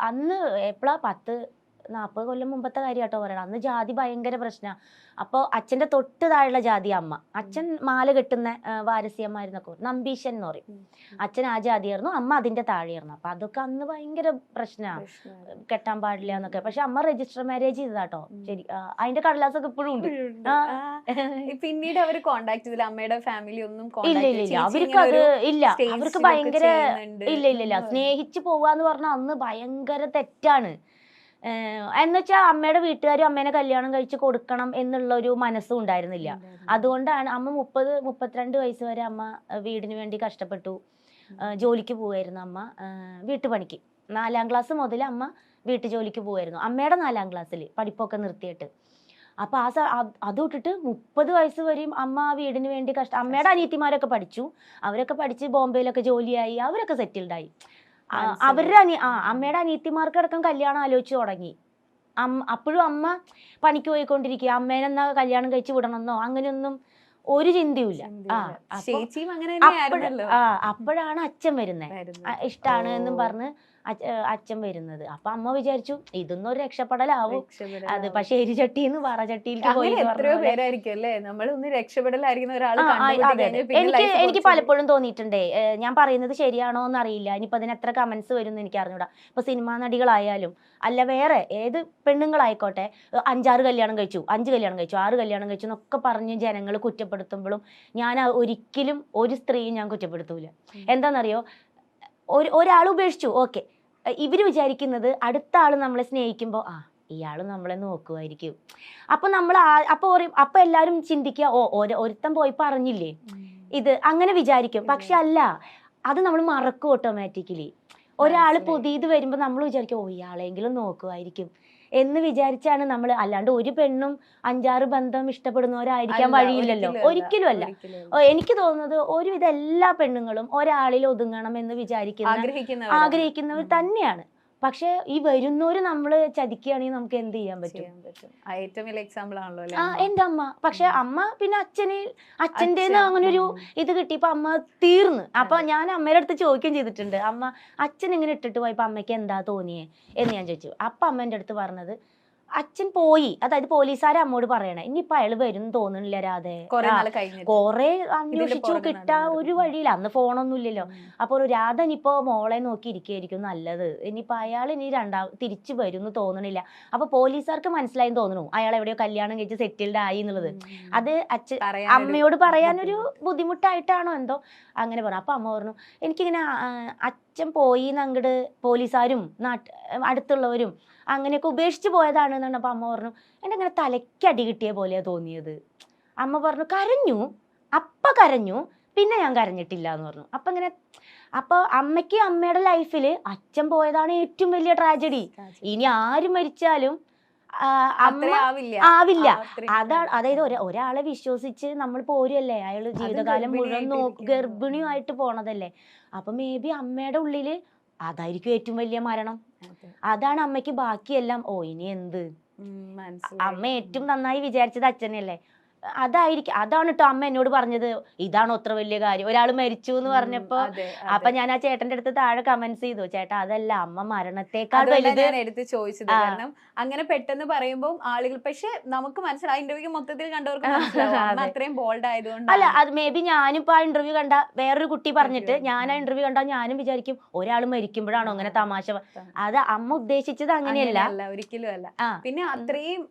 അന്ന് എപ്പോഴാ പത്ത് നാൽപ്പത് കൊല്ലം മുമ്പത്തെ കാര്യം കേട്ടോ പറയണം അന്ന് ജാതി ഭയങ്കര പ്രശ്നമാണ് അപ്പോൾ അച്ഛന്റെ തൊട്ട് താഴെയുള്ള ജാതി അമ്മ. അച്ഛൻ മാല കെട്ടുന്ന വാരസ്യമായിരുന്നൊക്കെ. നമ്പീശൻ എന്ന് പറയും. അച്ഛൻ ആ ജാതിയായിരുന്നു അമ്മ അതിന്റെ താഴെയായിരുന്നു. അപ്പൊ അതൊക്കെ അന്ന് ഭയങ്കര പ്രശ്നമാണ്. കെട്ടാൻ പാടില്ല എന്നൊക്കെ. പക്ഷെ അമ്മ രജിസ്റ്റർ മാരേജ് ചെയ്തതാട്ടോ. ശരി അതിന്റെ കടലാസൊക്കെ ഇപ്പോഴും ഉണ്ട്. പിന്നീട് അവർ കോണ്ടാക്ട് ചെയ്തില്ല. അമ്മയുടെ ഫാമിലി ഒന്നും ഇല്ല ഇല്ല ഇല്ല. അവർക്ക് അത് ഇല്ല. അവർക്ക് ഭയങ്കര ഇല്ല ഇല്ല ഇല്ല. സ്നേഹിച്ചു സ്നേഹിച്ച് പോവാന്ന് പറഞ്ഞാൽ അന്ന് ഭയങ്കര തെറ്റാണ്. എന്നുവെച്ചാൽ അമ്മയുടെ വീട്ടുകാരും അമ്മേനെ കല്യാണം കഴിച്ച് കൊടുക്കണം എന്നുള്ള ഒരു മനസ്സും ഉണ്ടായിരുന്നില്ല. ഉണ്ടായിരുന്നു. അതുകൊണ്ടാണ് അമ്മ മുപ്പത് മുപ്പത്തിരണ്ട് വയസ്സ് വരെ അമ്മ വീടിന് വേണ്ടി കഷ്ടപ്പെട്ടു. ജോലിക്ക് പോവായിരുന്നു അമ്മ വീട്ടുപണിക്ക്. നാലാം ക്ലാസ് മുതൽ അമ്മ വീട്ടു ജോലിക്ക് പോവായിരുന്നു. അമ്മയുടെ നാലാം ക്ലാസ്സിൽ പഠിപ്പൊക്കെ നിർത്തിയിട്ട്. അപ്പൊ ആ സ- അത് വിട്ടിട്ട് മുപ്പത് വയസ്സ് വരെയും അമ്മ ആ വീടിന് വേണ്ടി കഷ്ട അമ്മയുടെ അനിയത്തിമാരൊക്കെ പഠിച്ചു. അവരൊക്കെ പഠിച്ച് ബോംബെയിലൊക്കെ ജോലിയായി. അവരൊക്കെ സെറ്റിൽഡായി. അവരുടെ അനി ആ അമ്മയുടെ അനിയത്തിമാർക്കടക്കം കല്യാണം ആലോചിച്ച് തുടങ്ങി. അമ്മ അപ്പോഴും അമ്മ പണിക്ക് പോയിക്കൊണ്ടിരിക്കുക. അമ്മേനെന്നാ കല്യാണം കഴിച്ച് വിടണമെന്നോ? അങ്ങനെയൊന്നും ഒരു ചിന്തയുമില്ല. ചേച്ചിയും അങ്ങനെ അപ്പോഴാണ് അച്ഛൻ വരുന്നത്. ഇഷ്ടാണ് എന്നും. പറഞ്ഞ് അച്ഛൻ വരുന്നത്. അപ്പൊ അമ്മ വിചാരിച്ചു ഇതൊന്നും ഒരു രക്ഷപ്പെടലാവും. അത്. പക്ഷെ എരിചട്ടിന്ന് ആ, അതെ, അതെ. എനിക്ക് എനിക്ക് പലപ്പോഴും തോന്നിയിട്ടുണ്ടേ. ഞാൻ പറയുന്നത് ശരിയാണോ എന്ന് അറിയില്ല ഇനിയിപ്പോ അതിന് എത്ര കമന്റ്സ് വരും എന്ന് എനിക്ക് അറിഞ്ഞൂടാ. ഇപ്പൊ സിനിമാ നടികളായാലും അല്ല വേറെ ഏത് പെണ്ണുങ്ങളായിക്കോട്ടെ അഞ്ചാറ് കല്യാണം കഴിച്ചു അഞ്ച് കല്യാണം കഴിച്ചു ആറ് കല്യാണം കഴിച്ചു എന്നൊക്കെ പറഞ്ഞ് ജനങ്ങൾ കുറ്റപ്പെടുത്തുമ്പോഴും ഞാൻ ഒരിക്കലും ഒരു സ്ത്രീയും ഞാൻ കുറ്റപ്പെടുത്തൂല. എന്താണെന്നറിയോ ഒരു ഒരാൾ ഉപേക്ഷിച്ചു ഓക്കെ. ഇവർ വിചാരിക്കുന്നത് അടുത്ത ആൾ നമ്മളെ സ്നേഹിക്കുമ്പോൾ ആ ഇയാൾ നമ്മളെ നോക്കുമായിരിക്കും അപ്പൊ നമ്മൾ അപ്പൊ അപ്പൊ എല്ലാരും ചിന്തിക്കുക ഓ ഓരോ ഒരുത്തൻ പോയി പറഞ്ഞില്ലേ? ഇത് അങ്ങനെ വിചാരിക്കും. പക്ഷെ അല്ല അത് നമ്മൾ മറക്കും ഓട്ടോമാറ്റിക്കലി ഒരാൾ പുതിയത് വരുമ്പോൾ നമ്മൾ വിചാരിക്കും ഓ ഇയാളെങ്കിലും നോക്കുമായിരിക്കും എന്ന് വിചാരിച്ചാണ് നമ്മൾ അല്ലാണ്ട് ഒരു പെണ്ണും അഞ്ചാറ് ബന്ധം ഇഷ്ടപ്പെടുന്നവരായിരിക്കാൻ വഴിയില്ലല്ലോ. ഒരിക്കലും അല്ല. എനിക്ക് തോന്നുന്നത് ഒരുവിധ എല്ലാ പെണ്ണുങ്ങളും ഒരാളിൽ ഒതുങ്ങണം എന്ന് വിചാരിക്കുന്ന ആഗ്രഹിക്കുന്ന ആഗ്രഹിക്കുന്നവർ തന്നെയാണ്. പക്ഷെ ഈ വരുന്നവര് നമ്മൾ ചതിക്കുകയാണെങ്കിൽ നമുക്ക് എന്ത് ചെയ്യാൻ പറ്റും? ഏറ്റവും വലിയ എക്സാമ്പിൾ ആണല്ലോ ആ? എന്റെ അമ്മ. പക്ഷെ അമ്മ പിന്നെ അച്ഛനെ അച്ഛന്റെ അങ്ങനെ ഒരു. ഇത് കിട്ടിയപ്പോ അമ്മ തീർന്ന്. അപ്പൊ ഞാൻ അമ്മയുടെ അടുത്ത് ചോദിക്കുകയും ചെയ്തിട്ടുണ്ട്. അമ്മ അച്ഛൻ ഇങ്ങനെ ഇട്ടിട്ട് പോയപ്പോ അമ്മയ്ക്ക് എന്താ തോന്നിയേ എന്ന് ഞാൻ ചോദിച്ചു. അപ്പൊ അമ്മ എന്റെ അടുത്ത് പറഞ്ഞത് അച്ഛൻ പോയി. അതായത് പോലീസുകാരെ അമ്മോട് പറയണേ. ഇനിയിപ്പൊ അയാൾ വരും തോന്നുന്നില്ല രാധെ. കുറെ അന്വേഷിച്ചു കിട്ടാ ഒരു. വഴിയില്ല. അന്ന് ഫോണൊന്നും ഇല്ലല്ലോ. അപ്പൊ രാധ ഇനിയിപ്പോ മോളെ നോക്കി ഇരിക്കുകയായിരിക്കും നല്ലത്. ഇനിയിപ്പൊ അയാൾ ഇനി രണ്ടാം തിരിച്ചു വരും എന്ന് തോന്നണില്ല. അപ്പൊ പോലീസുകാർക്ക് മനസ്സിലായി തോന്നുന്നു അയാൾ എവിടെയോ കല്യാണം കഴിച്ച് സെറ്റിൽഡ് ആയി എന്നുള്ളത്. അത് അച്ഛൻ അമ്മയോട് പറയാനൊരു ബുദ്ധിമുട്ട്. ബുദ്ധിമുട്ടായിട്ടാണോ എന്തോ? അങ്ങനെ പറഞ്ഞു. അപ്പൊ അമ്മ പറഞ്ഞു എനിക്കിങ്ങനെ അച്ഛൻ പോയി അങ്ങട് പോലീസാരും നാട്ട് അടുത്തുള്ളവരും അങ്ങനെയൊക്കെ ഉപേക്ഷിച്ച് പോയതാണ് എന്നാണ് അപ്പൊ അമ്മ പറഞ്ഞു. എന്റെ അങ്ങനെ തലയ്ക്കടി കിട്ടിയ പോലെയാ തോന്നിയത്? അമ്മ പറഞ്ഞു കരഞ്ഞു. അപ്പ കരഞ്ഞു. പിന്നെ ഞാൻ കരഞ്ഞിട്ടില്ല എന്ന് പറഞ്ഞു. അപ്പൊ ഇങ്ങനെ അപ്പോൾ അമ്മയ്ക്ക് അമ്മയുടെ ലൈഫിൽ അച്ഛൻ പോയതാണ് ഏറ്റവും വലിയ ട്രാജഡി ഇനി ആര് മരിച്ചാലും ആവില്ല. അതാണ് അതായത് ഒരാളെ വിശ്വസിച്ച് നമ്മൾ പോരുമല്ലേ അയാൾ ജീവിതകാലം മുഴുവൻ നോ ഗർഭിണിയായിട്ടിരിക്കുന്നു. ഗർഭിണിയുമായിട്ട് പോണതല്ലേ? അപ്പൊ മേ ബി അമ്മയുടെ ഉള്ളിൽ അതായിരിക്കും ഏറ്റവും വലിയ മരണം. അതാണ് അമ്മയ്ക്ക് ബാക്കിയെല്ലാം. ഓ ഇനി എന്ത്? അമ്മ ഏറ്റവും നന്നായി വിചാരിച്ചത് അച്ഛനല്ലേ അതായിരിക്കും അതാണ് കേട്ടോ അമ്മ എന്നോട് പറഞ്ഞത്. ഇതാണ് അത്ര വലിയ കാര്യം. ഒരാൾ മരിച്ചു എന്ന് പറഞ്ഞപ്പോൾ. പറഞ്ഞപ്പോ അപ്പൊ ഞാൻ ആ ചേട്ടന്റെ അടുത്ത് താഴെ കമന്റ്സ് ചെയ്തു. ചേട്ടാ അതല്ല അമ്മ മരണത്തെക്കാൾ വലുത്. എടുത്ത് ചോദിച്ചത്. കാരണം അങ്ങനെ പെട്ടെന്ന് പറയുമ്പോൾ ആളുകൾ പക്ഷെ നമുക്ക് മനസ്സിലായി ഇന്റർവ്യൂ മൊത്തത്തിൽ കണ്ടവർക്ക് അത്രയും ബോൾഡ് ആയതുകൊണ്ട് അല്ല അത് മേ ബി ഞാനും ഇപ്പൊ ആ ഇന്റർവ്യൂ കണ്ട വേറൊരു കുട്ടി പറഞ്ഞിട്ട് ഞാൻ ആ ഇന്റർവ്യൂ കണ്ടാൽ ഞാനും വിചാരിക്കും ഒരാൾ മരിക്കുമ്പോഴാണോ അങ്ങനെ തമാശ അത് അമ്മ ഉദ്ദേശിച്ചത് അങ്ങനെയല്ല. ഒരിക്കലും അല്ല. പിന്നെ അത്രയും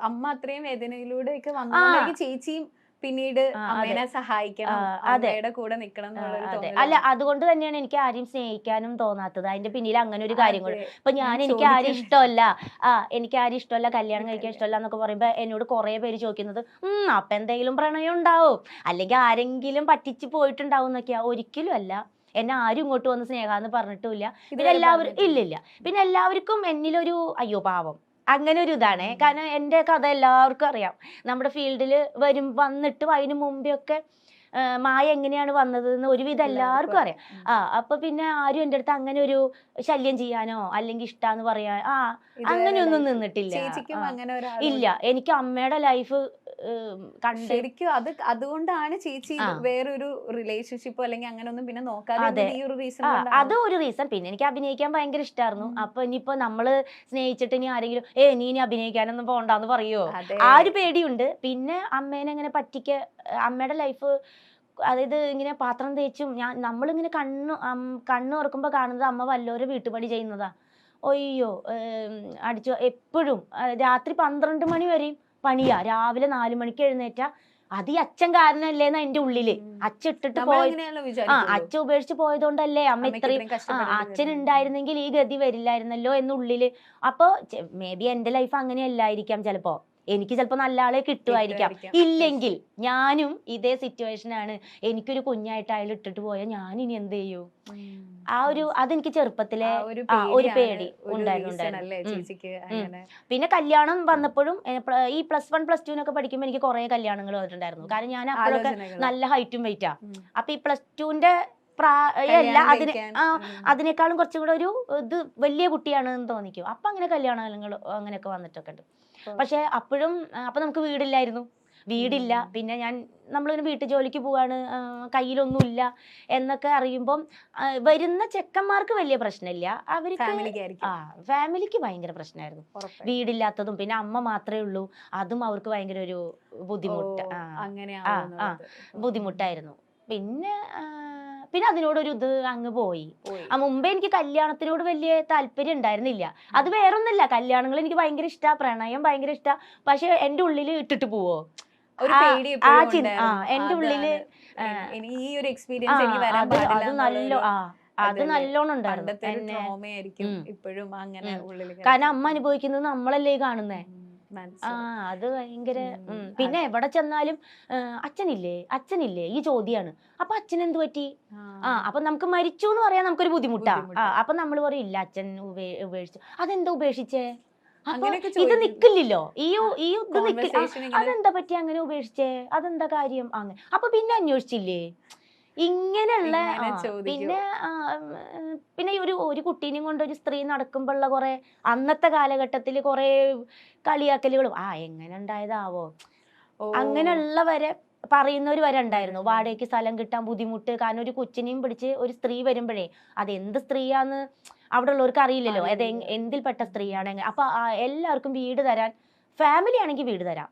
അമ്മ അത്രയും വേദനയിലൂടെ ഒക്കെ വന്നു ചേച്ചിയും പിന്നീട്. അമ്മേനെ സഹായിക്കണം അമ്മയുടെ കൂടെ എന്നുള്ളൊരു അല്ല അതുകൊണ്ട് തന്നെയാണ് എനിക്ക് ആരെയും സ്നേഹിക്കാനും തോന്നാത്തത്. അതിന്റെ പിന്നിൽ അങ്ങനെ ഒരു കാര്യം കൂടെ. ഇപ്പൊ ഞാൻ എനിക്ക് ആരും ഇഷ്ടമല്ല. ആ എനിക്ക് ആരും ഇഷ്ടമല്ല കല്യാണം കഴിക്കാൻ ഇഷ്ടമല്ല. എന്നൊക്കെ പറയുമ്പോ എന്നോട് കുറെ പേര് ചോദിക്കുന്നത് ഉം അപ്പൊ എന്തെങ്കിലും പ്രണയം ഉണ്ടാവും. അല്ലെങ്കിൽ ആരെങ്കിലും പറ്റിച്ചു പോയിട്ടുണ്ടാവും എന്നൊക്കെയാ ഒരിക്കലും അല്ല. എന്നെ ആരും ഇങ്ങോട്ട് വന്ന് സ്നേഹാന്ന് പറഞ്ഞിട്ടുമില്ല. പിന്നെ എല്ലാവരും ഇല്ലില്ല. പിന്നെ എല്ലാവർക്കും എന്നിലൊരു അയ്യോ പാവം. അങ്ങനെ ഒരു ഇതാണ് കാരണം എന്റെ കഥ എല്ലാവർക്കും അറിയാം. നമ്മുടെ ഫീൽഡിൽ വരും വന്നിട്ട് അതിന് മുമ്പേ ഒക്കെ മായ എങ്ങനെയാണ് വന്നത് എന്ന് ഒരുവിധം എല്ലാവർക്കും അറിയാം. ആ അപ്പൊ പിന്നെ ആരും എന്റെ അടുത്ത് അങ്ങനെ ഒരു ശല്യം ചെയ്യാനോ അല്ലെങ്കിൽ ഇഷ്ടാന്ന് പറയാൻ ആ അങ്ങനെയൊന്നും നിന്നിട്ടില്ല. ഇല്ല. എനിക്ക് അമ്മയുടെ ലൈഫ് കണ്ട് ശരിക്കും അത് അതുകൊണ്ടാണ് ചേച്ചി. വേറൊരു റിലേഷൻഷിപ്പോ അല്ലെങ്കിൽ അങ്ങനെ ഒന്നും പിന്നെ നോക്കാതെ ഈ ഒരു റീസൺ അത് ഒരു റീസൺ പിന്നെ എനിക്ക് അഭിനയിക്കാൻ ഭയങ്കര ഇഷ്ടമായിരുന്നു. അപ്പൊ ഇനിയിപ്പോ നമ്മൾ സ്നേഹിച്ചിട്ട് ഇനി ആരെങ്കിലും ഏ നീ ഇനി അഭിനയിക്കാനൊന്നും പോണ്ടെന്ന് പറയോ? ആ ഒരു പേടിയുണ്ട്. പിന്നെ അമ്മേനെ അങ്ങനെ പറ്റിക്ക അമ്മയുടെ ലൈഫ് അതായത് ഇങ്ങനെ പാത്രം തേച്ചും ഞാൻ നമ്മളിങ്ങനെ കണ്ണ് കണ്ണു തുറക്കുമ്പോൾ കാണുന്നത് അമ്മ വല്ലോരെ വീട്ടുപണി ചെയ്യുന്നതാ. ഒയ്യോ അടിച്ചു എപ്പോഴും രാത്രി പന്ത്രണ്ട് മണി വരെയും പണിയാ. രാവിലെ നാലു മണിക്ക് എഴുന്നേറ്റ. അത് ഈ അച്ഛൻ കാരണല്ലേന്ന എന്റെ ഉള്ളിൽ. ഉം. അച്ഛൻ ഇട്ടിട്ട് നമ്മൾ പോയി ആ. അച്ഛൻ ഉപേക്ഷിച്ച് പോയതുകൊണ്ടല്ലേ അമ്മ ഇത്രയും അച്ഛൻ ഉണ്ടായിരുന്നെങ്കിൽ ഈ ഗതി വരില്ലായിരുന്നല്ലോ എന്നുള്ളിൽ. അപ്പൊ മേ ബി എന്റെ ലൈഫ് അങ്ങനെയല്ലായിരിക്കാം ചിലപ്പോ. എനിക്ക് ചിലപ്പോ നല്ല ആളെ കിട്ടുമായിരിക്കാം. ഇല്ലെങ്കിൽ ഞാനും ഇതേ സിറ്റുവേഷൻ ആണ്. എനിക്കൊരു കുഞ്ഞായിട്ട് അയാൾ ഇട്ടിട്ട് പോയാൽ ഞാൻ ഇനി എന്ത് ചെയ്യൂ. ആ ഒരു അതെനിക്ക് ചെറുപ്പത്തിലെ ഒരു പേടി ഉണ്ടായിട്ടുണ്ടായിരുന്നു പിന്നെ കല്യാണം വന്നപ്പോഴും ഈ പ്ലസ് വൺ പ്ലസ് ടുവിനൊക്കെ പഠിക്കുമ്പോൾ എനിക്ക് കുറെ കല്യാണങ്ങൾ വന്നിട്ടുണ്ടായിരുന്നു. കാരണം ഞാൻ അപ്പോഴൊക്കെ നല്ല ഹൈറ്റും വെയിറ്റാ. അപ്പൊ ഈ പ്ലസ് ടുവിന്റെ പ്രായമല്ല അതിന് അതിനേക്കാളും കുറച്ചും കൂടെ ഒരു ഇത് വലിയ കുട്ടിയാണ് എന്ന് തോന്നിക്കും. അപ്പൊ അങ്ങനെ കല്യാണങ്ങൾ അങ്ങനെയൊക്കെ വന്നിട്ടൊക്കെ ഉണ്ട് പക്ഷെ അപ്പോഴും അപ്പൊ നമുക്ക് വീടില്ലായിരുന്നു. വീടില്ല. പിന്നെ ഞാൻ നമ്മളിങ്ങനെ വീട്ടു ജോലിക്ക് പോവാണ്. കയ്യിലൊന്നുമില്ല എന്നൊക്കെ അറിയുമ്പം വരുന്ന ചെക്കന്മാർക്ക് വലിയ പ്രശ്നമില്ല. അവർക്ക് ആ ഫാമിലിക്ക് ഭയങ്കര പ്രശ്നമായിരുന്നു. വീടില്ലാത്തതും പിന്നെ അമ്മ മാത്രമേ ഉള്ളൂ. അതും അവർക്ക് ഭയങ്കര ഒരു ബുദ്ധിമുട്ട്. ആ. ബുദ്ധിമുട്ടായിരുന്നു. പിന്നെ പിന്നെ അതിനോടൊരു ഇത് അങ്ങ് പോയി. ആ മുമ്പേ എനിക്ക് കല്യാണത്തിനോട് വലിയ താല്പര്യം ഉണ്ടായിരുന്നില്ല. അത് വേറൊന്നുമില്ല. കല്യാണങ്ങൾ എനിക്ക് ഭയങ്കര ഇഷ്ടാ. പ്രണയം ഭയങ്കര ഇഷ്ടാ. പക്ഷെ എന്റെ ഉള്ളിൽ ഇട്ടിട്ട് പോവോ? ഒരു പേടി ആ എന്റെ ഉള്ളിൽ ഈ ഒരു എക്സ്പീരിയൻസ് എനിക്ക് വരാൻ അത് പാടില്ല അത് നല്ല. നല്ലോണം ഉണ്ടായിരുന്നു. ഇപ്പോഴും അങ്ങനെ. കാരണം അമ്മ അനുഭവിക്കുന്നത് നമ്മളല്ലേ കാണുന്നേ? ആ. അത് ഭയങ്കര. പിന്നെ എവിടെ ചെന്നാലും അച്ഛനില്ലേ? അച്ഛനില്ലേ? ഈ ചോദ്യാണ്. അപ്പൊ അച്ഛൻ എന്ത് പറ്റി? ആ. അപ്പൊ നമുക്ക് മരിച്ചു എന്ന് പറയാൻ നമുക്കൊരു ബുദ്ധിമുട്ടാ. ആ അപ്പൊ നമ്മൾ പറയും ഇല്ല അച്ഛൻ ഉപേ- ഉപേക്ഷിച്ചു. അതെന്താ ഉപേക്ഷിച്ചേ? ഇത് നിക്കില്ലല്ലോ. ഈ ഈ അതെന്താ പറ്റി അങ്ങനെ ഉപേക്ഷിച്ചേ? അതെന്താ കാര്യം? അങ്ങനെ. അപ്പൊ പിന്നെ അന്വേഷിച്ചില്ലേ? ഇങ്ങനെയുള്ള ഇങ്ങനെ പിന്നെ പിന്നെ ഒരു ഒരു കുട്ടീനെയും കൊണ്ട് ഒരു സ്ത്രീ നടക്കുമ്പോഴുള്ള കുറെ അന്നത്തെ കാലഘട്ടത്തിൽ കുറെ കളിയാക്കലുകളും. ആ എങ്ങനെ ഉണ്ടായതാവോ? അങ്ങനെയുള്ളവരെ അങ്ങനെയുള്ള വരെ പറയുന്നവർ വരെ ഉണ്ടായിരുന്നു. വാടകയ്ക്ക് സ്ഥലം കിട്ടാൻ ബുദ്ധിമുട്ട്. കാരണം ഒരു കൊച്ചിനെയും പിടിച്ച് ഒരു സ്ത്രീ വരുമ്പോഴേ അതെന്ത് സ്ത്രീയാന്ന് അവിടെ ഉള്ളവർക്ക് അറിയില്ലല്ലോ അത്. എന്തിൽപ്പെട്ട സ്ത്രീയാണ് അപ്പൊ എല്ലാവർക്കും വീട് തരാൻ ഫാമിലി ആണെങ്കിൽ വീട് തരാം.